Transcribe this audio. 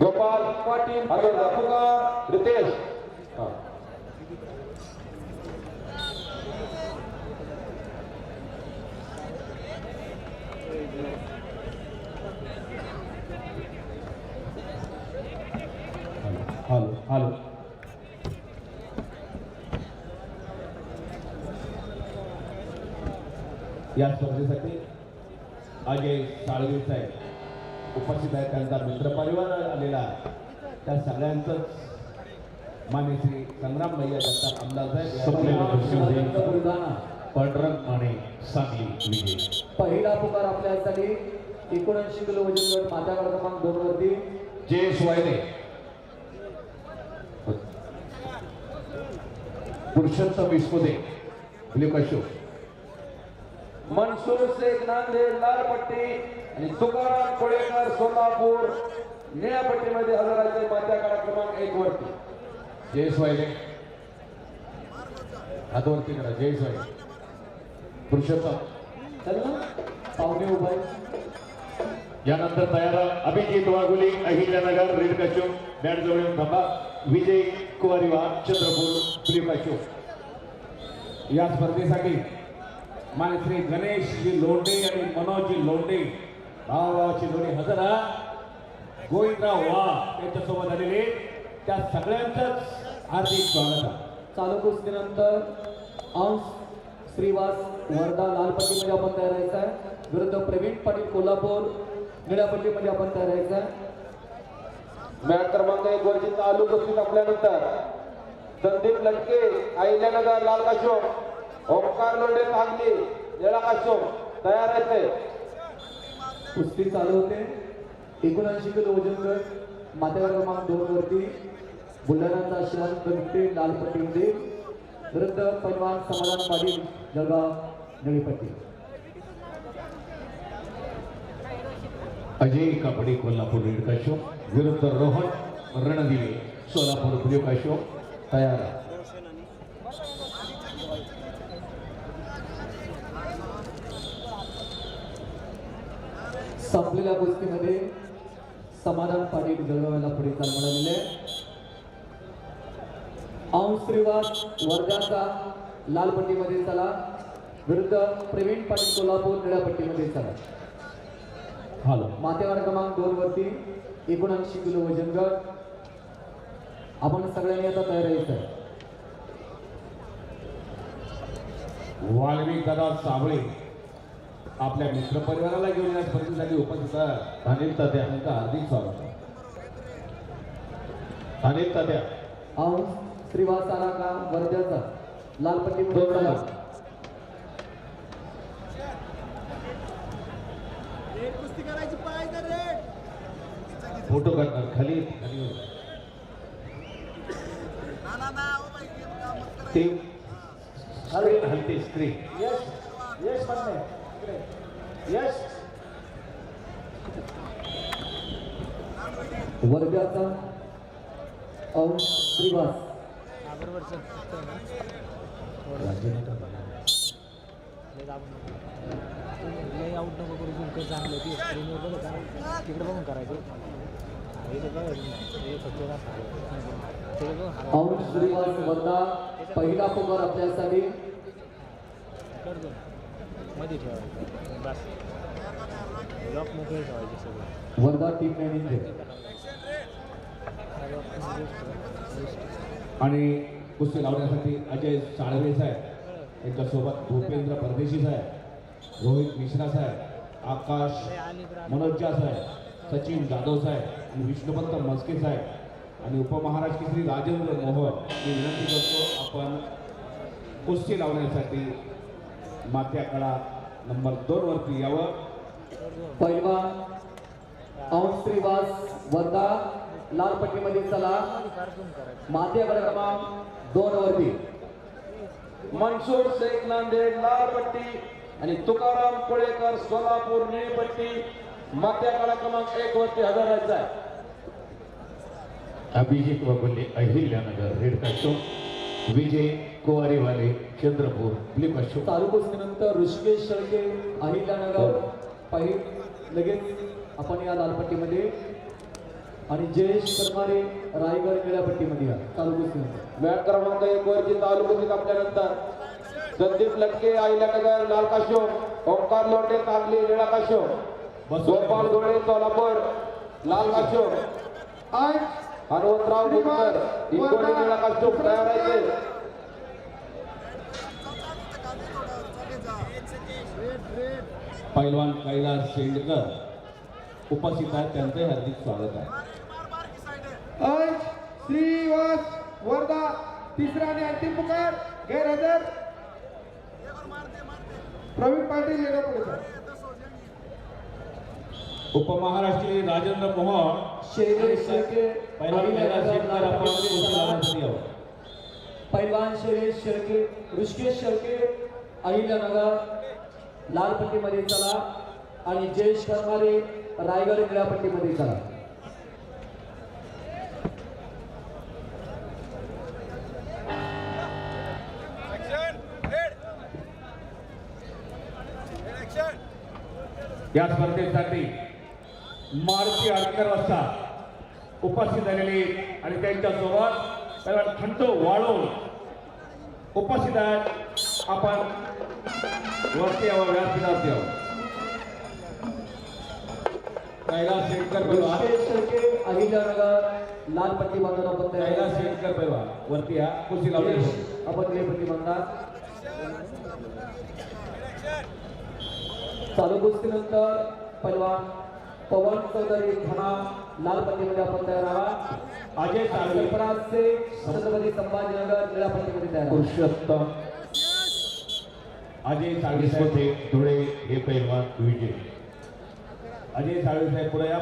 गोपाल पाटील अगर पुकार Riteish. Hello hello या स्पर्धेसाठी अजय साळवी साहेब. उपस्थित आहेत त्यांचा मित्रपरिवार आलेला आहे. त्या सगळ्यांचंच मान्य श्री संग्राम भैया त्यांचा बुलढाणा पांडुरंग माने सांगली विजय. पहिला पुकार आपल्यासाठी एकोणऐंशी किलो वजन गट माथ्यावर क्रमांक दोन वरती. जयेश वायदे पुरुषोत्तम विस्पुदे ब्ल्यू कशो मनसूर शेख नांदेड लालपट्टी आणि तुकाराम कोळेकर सोलापूर निळ्या हजाराचे माझ्या काळा क्रमांक एक वरती जयेश वायदे हातवरती करा जयेश वायदे पुरुषोत्तम. चल ना पाहुणे उभा यानंतर तयार अभिजित वाघुली अहिल्यानगर रेड कशो बॅट जवळ येऊन थांबा. विजय कुवारीवार चंद्रपूर ब्ल्यू या स्पर्धेसाठी मान्य श्री गणेशजी लोंढे आणि मनोजजी लोंढे. भावाची जोडी हजर गोविंदराव वा त्यांच्यासोबत आलेले. त्या सगळ्यांचंच हार्दिक स्वागत आहे. चालू कुस्तीनंतर अंश श्रीवास वर्धा लाल पट्टीमध्ये आपण तयार राहायचं आहे. विरुद्ध प्रवीण पाटील कोल्हापूर निळ्या पट्टीमध्ये आपण तयार राहायचं आहे. मॅच क्रमांक एक वरची चालू कुस्ती संपल्यानंतर संदीप लटके अहिल्यानगर लाल काशोम ओमकार लोंढे सांगली निळा काशोम तयार आहेत कुस्ती चालू होते. एकोणऐंशी किलो वजन गट माथ्यावर क्रमांक दोन वरती. कंटे लाल पट्टीमध्ये विरुद्ध पैलवान समाधान पाटील जळगाव निळीपट्टी. अजय कबड्डी कोल्हापूर रेड कशो विरुद्ध रोहन रणदिवे सोलापूर ब्ल्यू कशो तयार. संपलेल्या कुस्तीमध्ये समाधान पाटील जळगावला पुढे चाल मिळालेले अंश श्रीवास वर्ध्याचा लाल पट्टीमध्ये चला. विरुद्ध प्रवीण पाटील कोल्हापूर निळ्या पट्टीमध्ये चला. हॅलो. माथेवाड क्रमांक दोन वरती एकोणऐंशी किलो वजन गट आपण सगळ्यांनी आता तयार यायचं आहे. वाल्मिक दादा साबळे आपल्या मित्रपरिवाराला घेऊन या स्पर्धेसाठी उपस्थित अनिल तात्या त्यांचं हार्दिक स्वागत. अनिल तात्या. अंश श्रीवास आला का? वर्ध्याचा लाल पट्टीमध्ये दोन. फोटो करणार खाली खाली. स्क्रीन हलते स्क्रीन यश यश म्हणणे यश वर्ध्याचा अंश श्रीवास लय आउट नको करू तुमचं चांगलं ती स्क्रीनवर बघ का तिकडे बघून करायचं हे तर हे फक्त श्रीवास वर्धा पहिला पुकार आपल्यासाठी. करतो मध्ये ठेवायचं बस. लॉक मोकळे ठेवायचे सगळे वर्धा टीम मॅनेजर आणि कुस्ती लावण्यासाठी अजय साळवे साहेब त्यांच्यासोबत भूपेंद्र परदेशी साहेब रोहित मिश्रा साहेब आकाश मनोज्जा साहेब सचिन जाधव साहेब आणि विष्णुपंत मस्के साहेब आणि उपमहाराष्ट्र श्री राजेंद्र मोहन मी विनंती करतो आपण कुस्ती लावण्यासाठी मात्याकडा नंबर दोन वरती यावं. पैलवान औंश श्रीवास वर्धा लाल पट्टीमध्ये चला. कारकून करायचं क्रमांक दोन वरती. मनसूर शेख नांदेड लाल पट्टी. आणि तुकाराम कोळेकर सोलापूर निळी मात्याकडा क्रमांक एक वरती हजर राहायचा आहे. अभिजित वगुले अहिल्यानगर रेड कशो विजय कुवारीवाले चंद्रपूर ब्ल्यू कशो चालू कुस्तीनंतर ऋषिकेश शेळके अहिल्यानगर पहिली लगेच आपण या लालपट्टीमध्ये. आणि जयेश करमारे रायगड निळ्या पट्टीमध्ये या चालू कुस्तीनंतर मॅट क्रमांक एक वरची चालू कुस्ती आपल्यानंतर. संदीप लटके अहिल्यानगर लाल काशो ओंकार लोंढे सांगली निळा काशो गोपाल गोळे सोलापूर लाल काशो हनुमंतराव गुप्तर हिंगोली निळा काशो तयार आहे. पैलवान कैलास शेंडकर उपस्थित आहेत त्यांचे हार्दिक स्वागत आहे. अंश श्रीवास वर्धा तिसरा आणि अंतिम पुकार गैरहजर. प्रवीण पाटील येणार पुढे सर. उपमहाराष्ट्रीय राजेंद्र मोहन शैलेश शेळके पैलवान कैलास शेंडकर आपण कुस्ती लावण्यासाठी आहोत. पैलवान शैलेश शेळके ऋषिकेश शेळके अहिल्यानगर लाल पट्टीमध्ये चला आणि जयेश करमारे रायगड निळ्या पट्टीमध्ये चला या स्पर्धेसाठी मारुती अडकर वाजता उपस्थित झालेले आणि त्यांच्यासोबत पैलवान खंडो वाळून उपस्थित आहेत आपण वरती यावं व्यासपीठावरती यावं कैलास शेटकर अहिल्यानगर लाल पट्टी बांधून आपण कैलास. शेटकर पैलवान वरती या कुस्ती लावली आपण निळी पट्टी चालू कुस्तीनंतर पैलवान. पवन चौधरी थाना लालपट्टीमध्ये आपण तयार आहात अजय साळवे छत्रपती संभाजीनगर निळ्या तयार पुरुषोत्तम. अजय साळवे धुळे हे पैलवान विजय. अजय साळवे पुढे या